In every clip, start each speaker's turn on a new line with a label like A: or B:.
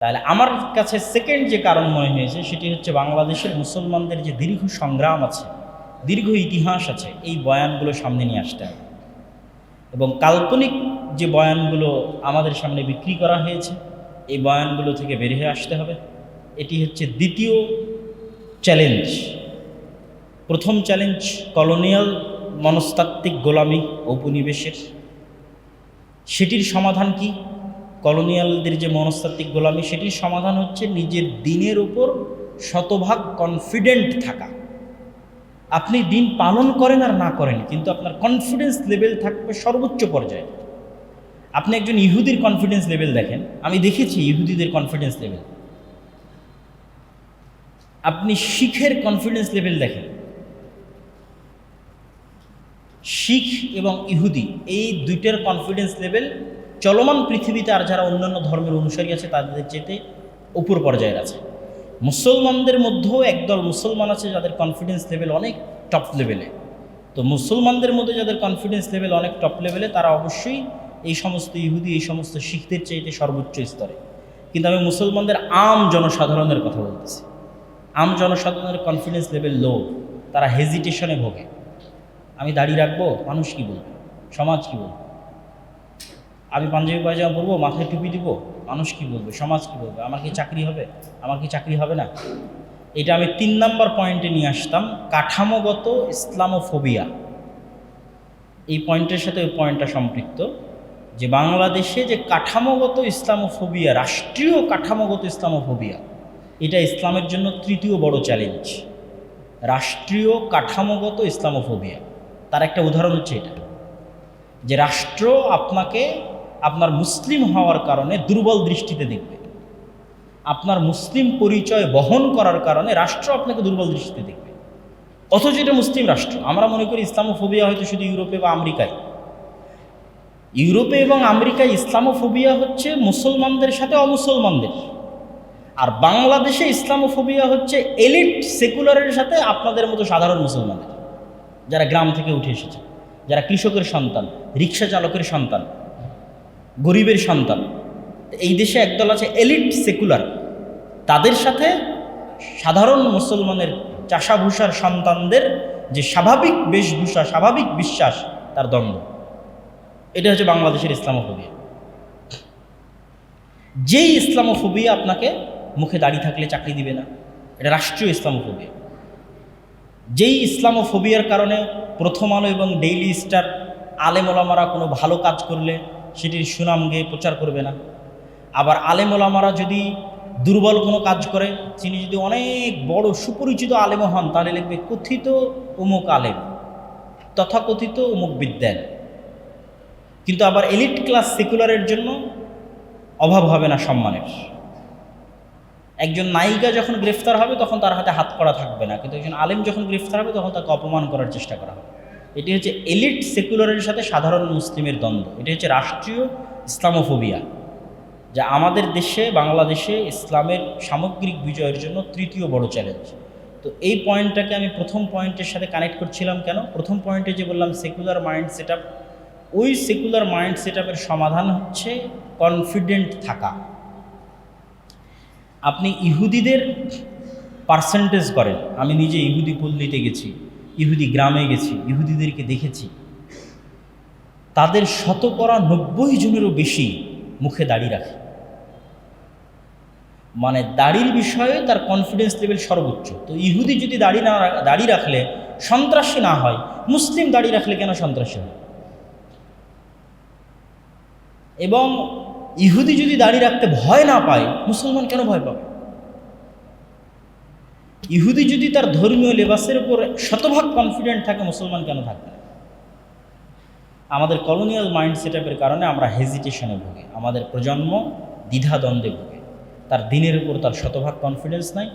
A: তাহলে আমার কাছে সেকেন্ড যে কারণ মনে হয়েছে, সেটি হচ্ছে বাংলাদেশের মুসলমানদের যে দীর্ঘ সংগ্রাম আছে, দীর্ঘ ইতিহাস আছে, এই বয়ানগুলো সামনে নিয়ে আসতে হবে। এবং কাল্পনিক যে বয়ানগুলো আমাদের সামনে বিক্রি করা হয়েছে, এই বয়ানগুলো থেকে বের হয়ে আসতে হবে। এটি হচ্ছে দ্বিতীয় চ্যালেঞ্জ প্রথম চ্যালেঞ্জ কলোনিয়াল মনস্তাত্ত্বিক গোলামি ঔপনিবেশের। সেটির সমাধান কি? কলোনিয়ালদের যে মনস্তাত্ত্বিক গোলামি, সেটির সমাধান হচ্ছে নিজের দিনের উপর শতভাগ কনফিডেন্ট থাকা। আপনি দিন পালন করেন আর না করেন, কিন্তু আপনার কনফিডেন্স লেভেল থাকবে সর্বোচ্চ পর্যায়ে। আপনি একজন ইহুদির কনফিডেন্স লেভেল দেখেন, আমি দেখেছি ইহুদিদের কনফিডেন্স লেভেল আপনি শিখের কনফিডেন্স লেভেল দেখেন। শিখ এবং ইহুদি, এই দুইটার কনফিডেন্স লেভেল চলমান পৃথিবীতে আর যারা অন্যান্য ধর্মের অনুসারী আছে, তাদের চেতে উপর পর্যায়ের আছে। মুসলমানদের মধ্যেও একদল মুসলমান আছে যাদের কনফিডেন্স লেভেল অনেক টপ লেভেলে তো মুসলমানদের মধ্যে যাদের কনফিডেন্স লেভেল অনেক টপ লেভেলে তারা অবশ্যই এই সমস্ত ইহুদি, এই সমস্ত শিখদের চাইতে সর্বোচ্চ স্তরে। কিন্তু আমি মুসলমানদের আম জনসাধারণের কথা বলতেছি। আম জনসাধারণের কনফিডেন্স লেভেল লো তারা হেজিটেশনে ভোগে। আমি দাঁড়িয়ে রাখব, মানুষ কি বলবে? সমাজ কি বলবে? আমি পাঞ্জাবি পায়জামা পরবো, মাথায় টুপি দিব, মানুষ কি বলবে, সমাজ কি বলবে, আমার কি চাকরি হবে, আমার কি চাকরি হবে না? এটা আমি তিন নাম্বার পয়েন্টে নিয়ে আসতাম, কাঠামোগত ইসলামোফোবিয়া। এই পয়েন্টের সাথে ওই পয়েন্টটা সম্পৃক্ত, যে বাংলাদেশে যে কাঠামোগত ইসলামোফোবিয়া, রাষ্ট্রীয় কাঠামোগত ইসলামোফোবিয়া, এটা ইসলামের জন্য তৃতীয় বড় চ্যালেঞ্জ রাষ্ট্রীয় কাঠামোগত ইসলামোফোবিয়া। তার একটা উদাহরণ হচ্ছে এটা, যে রাষ্ট্র আপনাকে আপনার মুসলিম হওয়ার কারণে দুর্বল দৃষ্টিতে দেখবে। আপনার মুসলিম পরিচয় বহন করার কারণে রাষ্ট্র আপনাকে দুর্বল দৃষ্টিতে দেখবে। অথচ এটা মুসলিম রাষ্ট্র। আমরা মনে করি ইসলামোফোবিয়া হয়তো শুধু ইউরোপে বা আমেরিকায়। ইউরোপে এবং আমেরিকায় ইসলামোফোবিয়া হচ্ছে মুসলমানদের সাথে অমুসলমানদের। আর বাংলাদেশে ইসলামোফোবিয়া হচ্ছে এলিট সেকুলারের সাথে আপনাদের মতো সাধারণ মুসলমানদের। যারা গ্রাম থেকে উঠে এসেছে, যারা কৃষকের সন্তান, রিক্সা চালকের সন্তান গরিবের সন্তান। এই দেশে একদল আছে এলিট সেকুলার। তাদের সাথে সাধারণ মুসলমানের চাষাভূষার সন্তানদের যে স্বাভাবিক বেশভূষা, স্বাভাবিক বিশ্বাস, তার দ্বন্দ্ব। এটা হচ্ছে বাংলাদেশের ইসলামোফোবিয়া। যেই ইসলামোফোবিয়া আপনাকে মুখে দাঁড়িয়ে থাকলে চাকরি দিবে না, এটা রাষ্ট্রীয় ইসলামোফোবিয়া। যেই ইসলামোফোবিয়ার কারণে প্রথম আলো এবং ডেইলি স্টার আলেমোলামারা কোনো ভালো কাজ করলে সেটির সুনাম গেয়ে প্রচার করবে না। আবার আলেমোলামারা যদি দুর্বল কোনো কাজ করে, তিনি যদি অনেক বড় সুপরিচিত আলেমও হন, তাহলে লিখবে, কথিত অমুক আলেম, তথাকথিত অমুক বিদ্যান। কিন্তু আবার এলিট ক্লাস সেকুলারের জন্য অভাব হবে না সম্মানের। একজন নায়িকা যখন গ্রেফতার হবে, তখন তার হাতে হাত করা থাকবে না। কিন্তু একজন আলেম যখন গ্রেফতার হবে, তখন তাকে অপমান করার চেষ্টা করা হবে। এটি হচ্ছে এলিট সেকুলারের সাথে সাধারণ মুসলিমের দ্বন্দ্ব। এটি হচ্ছে রাষ্ট্রীয় ইসলামোফোবিয়া, যা আমাদের দেশে, বাংলাদেশে ইসলামের সামগ্রিক বিজয়ের জন্য তৃতীয় বড় চ্যালেঞ্জ। তো এই পয়েন্টটাকে আমি প্রথম পয়েন্টের সাথে কানেক্ট করছিলাম কেন? প্রথম পয়েন্টে যে বললাম সেকুলার মাইন্ড সেট ওই সেকুলার মাইন্ড সেট সমাধান হচ্ছে কনফিডেন্ট থাকা। আপনি ইহুদিদের পার্সেন্টেজ করেন। আমি নিজে ইহুদি পল্লীতে গেছি। ইহুদি গ্রামে গেছি, ইহুদিদেরকে দেখেছি। তাদের শতকরা নব্বই জনেরও বেশি মুখে দাড়ি রাখে। মানে দাড়ির বিষয়ে তার কনফিডেন্স লেভেল সর্বোচ্চ। তো ইহুদি যদি দাড়ি না দাড়ি রাখলে সন্ত্রাসী না হয়, মুসলিম দাড়ি রাখলে কেন সন্ত্রাসী হয়? এবং ইহুদি যদি দাঁড়িয়ে রাখতে ভয় না পায়, মুসলমান কেন ভয় পাবে? ইহুদি যদি তার ধর্মীয় লেবাসের উপর শতভাগ কনফিডেন্ট থাকে, মুসলমান কেন থাকবে আমাদের কলোনিয়াল মাইন্ড সেট কারণে আমরা হেজিটেশনে ভুগি। আমাদের প্রজন্ম দ্বিধাদ্বন্দ্বে ভুগে। তার দিনের উপর তার শতভাগ কনফিডেন্স নাই,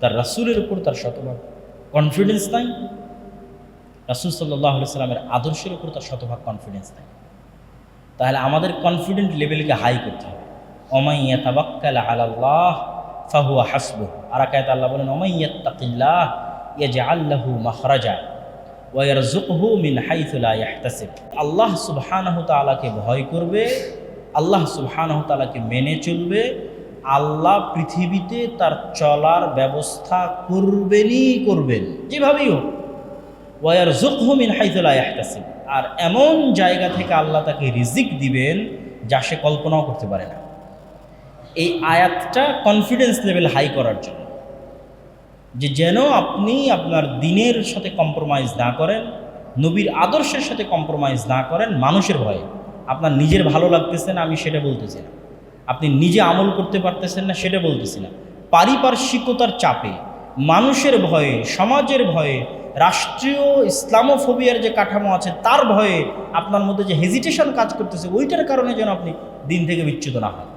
A: তার রাসুলের উপর তার শতভাগ কনফিডেন্স নাই, রাসুল সাল্লাহ সাল্লামের আদর্শের উপর তার শতভাগ কনফিডেন্স নাই। তাহলে আমাদের কনফিডেন্ট লেভেলকে হাই করতে হবে। অমাইয়া তাবাক্কাল আলাল্লাহ ফাহুয়া হাসবু। আর আকায়ত আল্লাহ বলেন অমাইয়াত্তাকিল্লাহ ইয়াজা আল্লাহু মাখরাজা ওয়ার জুকহু মিন হাইথুলা ইয়াহতাসিব। আল্লাহ সুবহানাহু তাআলাকে ভয় করবে, আল্লাহ সুবহানাহু তাআলাকে মেনে চলবে, আল্লাহ পৃথিবীতে তার চলার ব্যবস্থা করবেনই করবেন, যেভাবেই হোক। ওয়ার জুকহমিন হাইতুল্লাহ আহতাসিব আর এমন জায়গা থেকে আল্লাহ তাকে রিজিক দিবেন যা সে কল্পনাও করতে পারে না। এই আয়াতটা কনফিডেন্স লেভেল হাই করার জন্য। যে যেন আপনি আপনার দিনের সাথে কম্প্রোমাইজ না করেন, নবীর আদর্শের সাথে কম্প্রোমাইজ না করেন, মানুষের ভয়ে। আপনার নিজের ভালো লাগতেছে না, আমি সেটা বলতেছি না। আপনি নিজে আমল করতে পারতেছেন না, সেটা বলতেছি না। পারিপার্শ্বিকতার চাপে, মানুষের ভয়ে, সমাজের ভয়ে, রাষ্ট্রীয় ইসলামোফোবিয়ার যে কাঠামো আছে, তার ভয়ে আপনার মধ্যে যে হেজিটেশন কাজ করতেছে, ওইটার কারণে যেন আপনি দিন থেকে বিচ্যুত না হন।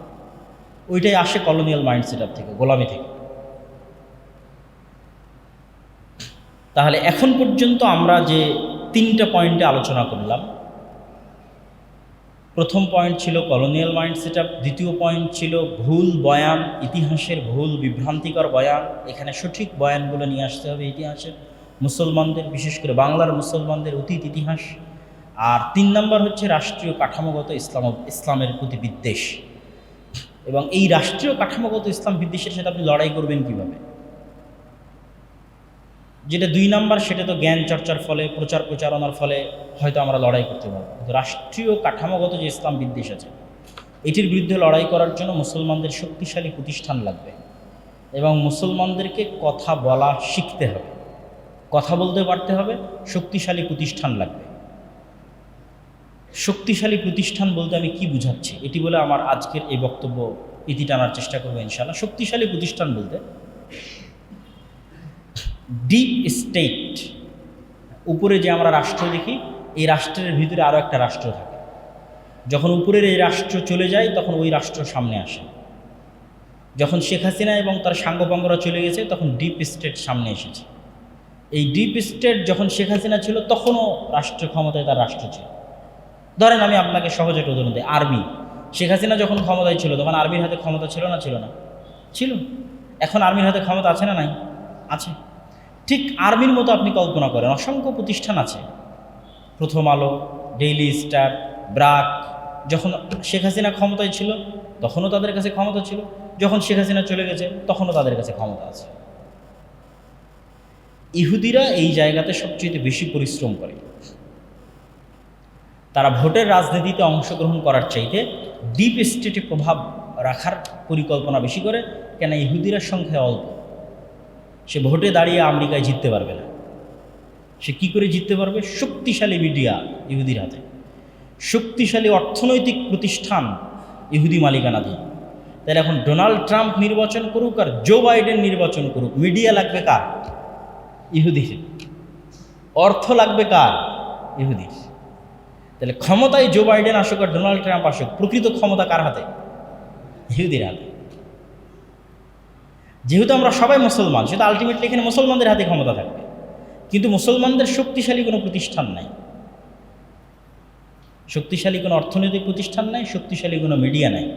A: ওইটাই আসে কলোনিয়াল মাইন্ড সেট থেকে, গোলামি থেকে। তাহলে এখন পর্যন্ত আমরা যে তিনটা পয়েন্টে আলোচনা করলাম, প্রথম পয়েন্ট ছিল কলোনিয়াল মাইন্ড সেট দ্বিতীয় পয়েন্ট ছিল ভুল বয়ান, ইতিহাসের ভুল, বিভ্রান্তিকর বয়ান, এখানে সঠিক বয়ানগুলো নিয়ে আসতে হবে ইতিহাসের মুসলমানদের, বিশেষ করে বাংলার মুসলমানদের অতীত ইতিহাস। আর তিন নম্বর হচ্ছে রাষ্ট্রীয় কাঠামোগত ইসলাম, ইসলামের প্রতি বিদ্বেষ। এবং এই রাষ্ট্রীয় কাঠামোগত ইসলাম বিদ্বেষের সাথে আপনি লড়াই করবেন কীভাবে? যেটা দুই নাম্বার, সেটা তো জ্ঞান চর্চার ফলে, প্রচার প্রচারণার ফলে হয়তো আমরা লড়াই করতে পারব। কিন্তু রাষ্ট্রীয় কাঠামোগত যে ইসলাম বিদ্বেষ আছে, এটির বিরুদ্ধে লড়াই করার জন্য মুসলমানদের শক্তিশালী প্রতিষ্ঠান লাগবে এবং মুসলমানদেরকে কথা বলা শিখতে হবে। কথা বলতে পারতে হবে, শক্তিশালী প্রতিষ্ঠান লাগবে। শক্তিশালী প্রতিষ্ঠান বলতে আমি কি বুঝাচ্ছি? এটি বলে আমার আজকের এই বক্তব্য ইতি টানার চেষ্টা করব ইনশাল্লাহ শক্তিশালী প্রতিষ্ঠান বলতে ডিপ স্টেট উপরে যে আমরা রাষ্ট্র দেখি, এই রাষ্ট্রের ভিতরে আরও একটা রাষ্ট্র থাকে। যখন উপরের এই রাষ্ট্র চলে যায়, তখন ওই রাষ্ট্র সামনে আসে। যখন শেখ হাসিনা এবং তার সাঙ্গপাঙ্গরা চলে গেছে, তখন ডিপ স্টেট সামনে এসেছে। এই ডিপ স্টেট যখন শেখ হাসিনা ছিল, তখনও রাষ্ট্র ক্ষমতায় তার রাষ্ট্র ছিল। ধরেন আমি আপনাকে সহজ একটা উদাহরণ দিই, আর্মি। শেখ হাসিনা যখন ক্ষমতায় ছিল, তখন আর্মির হাতে ক্ষমতা ছিল না ছিল না? ছিল। এখন আর্মির হাতে ক্ষমতা আছে না নাই? আছে। ঠিক আর্মির মতো আপনি কল্পনা করেন, অসংখ্য প্রতিষ্ঠান আছে। প্রথম আলো, ডেইলি স্টার, ব্রাক, যখন শেখ হাসিনা ক্ষমতায় ছিল, তখনও তাদের কাছে ক্ষমতা ছিল। যখন শেখ হাসিনা চলে গেছে, তখনও তাদের কাছে ক্ষমতা আছে। ইহুদিরা এই জায়গাতে সবচেয়ে বেশি পরিশ্রম করে। তারা ভোটের রাজনীতিতে অংশগ্রহণ করার চাইতে ডিপ স্টেটে প্রভাব রাখার পরিকল্পনা বেশি করে কেন ইহুদিরা সংখ্যায় অল্প। সে ভোটে দাঁড়িয়ে আমেরিকায় জিততে পারবে না। সে কি করে জিততে পারবে? শক্তিশালী মিডিয়া ইহুদির হাতে। শক্তিশালী অর্থনৈতিক প্রতিষ্ঠান ইহুদি মালিকানাধীন। তাহলে এখন ডোনাল্ড ট্রাম্প নির্বাচন করুক আর জো বাইডেন নির্বাচন করুক, মিডিয়া লাগবে কার? ইহুদির অর্থ লাগবে কার? ইহুদির। তাহলে ক্ষমতায় জো বাইডেন আসুক আর ডোনাল্ড ট্রাম্প আসুক, প্রকৃত ক্ষমতা কার হাতে? ইহুদির হাতে। যেহেতু আমরা সবাই মুসলমান সেটা আলটিমেটলি এখানে মুসলমানদের হাতে ক্ষমতা থাকবে। কিন্তু মুসলমানদের শক্তিশালী কোনো প্রতিষ্ঠান নাই। শক্তিশালী কোনো অর্থনৈতিক প্রতিষ্ঠান নাই, শক্তিশালী কোনো মিডিয়া নাই।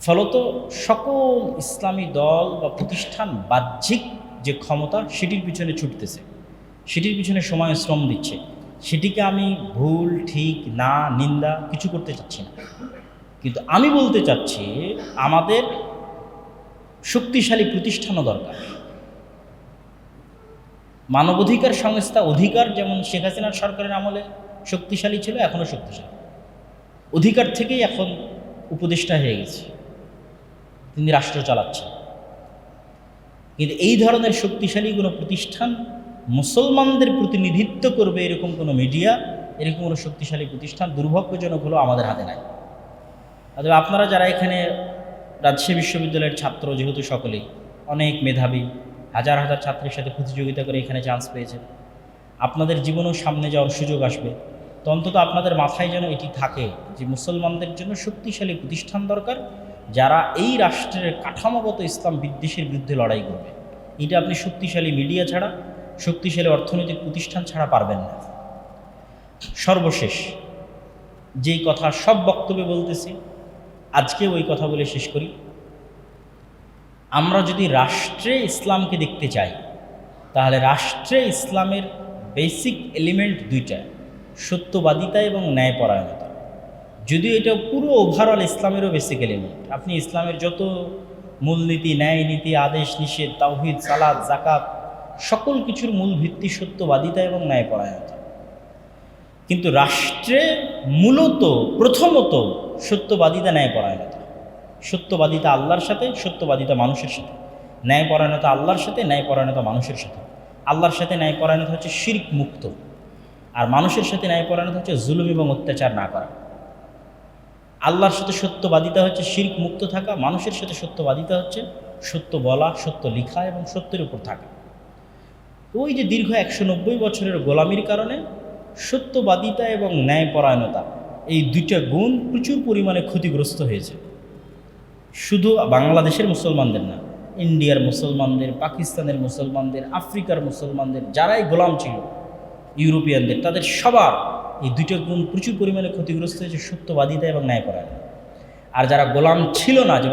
A: ফলত সকল ইসলামী দল বা প্রতিষ্ঠান বাহ্যিক যে ক্ষমতা, সেটির পিছনে ছুটতেছে। সেটির পিছনে সময় শ্রম দিচ্ছে। সেটিকে আমি ভুল, ঠিক, না, নিন্দা কিছু করতে চাচ্ছি না। কিন্তু আমি বলতে চাচ্ছি, আমাদের শক্তিশালী প্রতিষ্ঠানও দরকার। মানবাধিকার সংস্থা অধিকার, যেমন শেখ হাসিনার সরকারের আমলে শক্তিশালী ছিল এখনও শক্তিশালী। অধিকার থেকেই এখন উপদেষ্টা হয়ে গেছে। তিনি রাষ্ট্র চালাচ্ছেন। কিন্তু এই ধরনের শক্তিশালী কোনো প্রতিষ্ঠান মুসলমানদের প্রতিনিধিত্ব করবে এরকম কোনো মিডিয়া এরকম কোনো শক্তিশালী প্রতিষ্ঠান দুর্ভাগ্যজনক হলেও আমাদের হাতে নাই। অথবা আপনারা যারা এখানে রাজশাহী বিশ্ববিদ্যালয়ের ছাত্র, যেহেতু সকলেই, অনেক মেধাবী, হাজার হাজার ছাত্রের সাথে প্রতিযোগিতা করে এখানে চান্স পেয়েছেন, আপনাদের জীবনেও সামনে যাওয়ার সুযোগ আসবে। তো অন্তত আপনাদের মাথায় যেন এটি থাকে যে মুসলমানদের জন্য শক্তিশালী প্রতিষ্ঠান দরকার, যারা এই রাষ্ট্রের কাঠামোগত ইসলাম বিদ্বেষের বিরুদ্ধে লড়াই করবে। এটা আপনি শক্তিশালী মিডিয়া ছাড়া শক্তিশালী অর্থনৈতিক প্রতিষ্ঠান ছাড়া পারবেন না। সর্বশেষ, যেই কথা সব বক্তব্যে বলতেছি আজকে ওই কথা বলে শেষ করি। আমরা যদি রাষ্ট্রে ইসলামকে দেখতে চাই, তাহলে রাষ্ট্রে ইসলামের বেসিক এলিমেন্ট দুইটা, সত্যবাদিতা এবং ন্যায়পরায়ণতা। যদিও এটা পুরো ওভারঅল ইসলামেরও বেসিক এলিমেন্ট। আপনি ইসলামের যত মূলনীতি ন্যায় নীতি আদেশ, নিষেধ, তাওহিদ সালাদ জাকাত সকল কিছুর মূল ভিত্তি সত্যবাদিতা এবং ন্যায়পরায়ণতা। কিন্তু রাষ্ট্রে মূলত, প্রথমত সত্যবাদিতা, ন্যায়পরায়ণতা। সত্যবাদিতা আল্লাহর সাথে, সত্যবাদিতা মানুষের সাথে। ন্যায়পরায়ণতা আল্লাহর সাথে, ন্যায়পরায়ণতা মানুষের সাথে। আল্লাহর সাথে ন্যায়পরায়ণতা হচ্ছে শির্ক মুক্ত। আর মানুষের সাথে ন্যায়পরায়ণতা হচ্ছে জুলুম এবং অত্যাচার না করা। আল্লাহর সাথে সত্যবাদিতা হচ্ছে শির্ক মুক্ত থাকা, মানুষের সাথে সত্যবাদিতা হচ্ছে সত্য বলা, সত্য লিখা এবং সত্যের উপর থাকা। ওই যে দীর্ঘ একশো নব্বই বছরের গোলামির কারণে সত্যবাদিতা এবং ন্যায়পরায়ণতা এই দুইটা গুণ প্রচুর পরিমাণে ক্ষতিগ্রস্ত হয়েছে। শুধু বাংলাদেশের মুসলমানদের না, ইন্ডিয়ার মুসলমানদের, পাকিস্তানের মুসলমানদের, আফ্রিকার মুসলমানদের, যারাই গোলাম ছিল, ইউরোপিয়ানদের, তাদের সবার এই দুইটা গুণ প্রচুর পরিমাণে ক্ষতিগ্রস্ত হয়েছে সত্যবাদিতা এবং ন্যায়পরায়ণ আর যারা গোলাম ছিল না, যেমন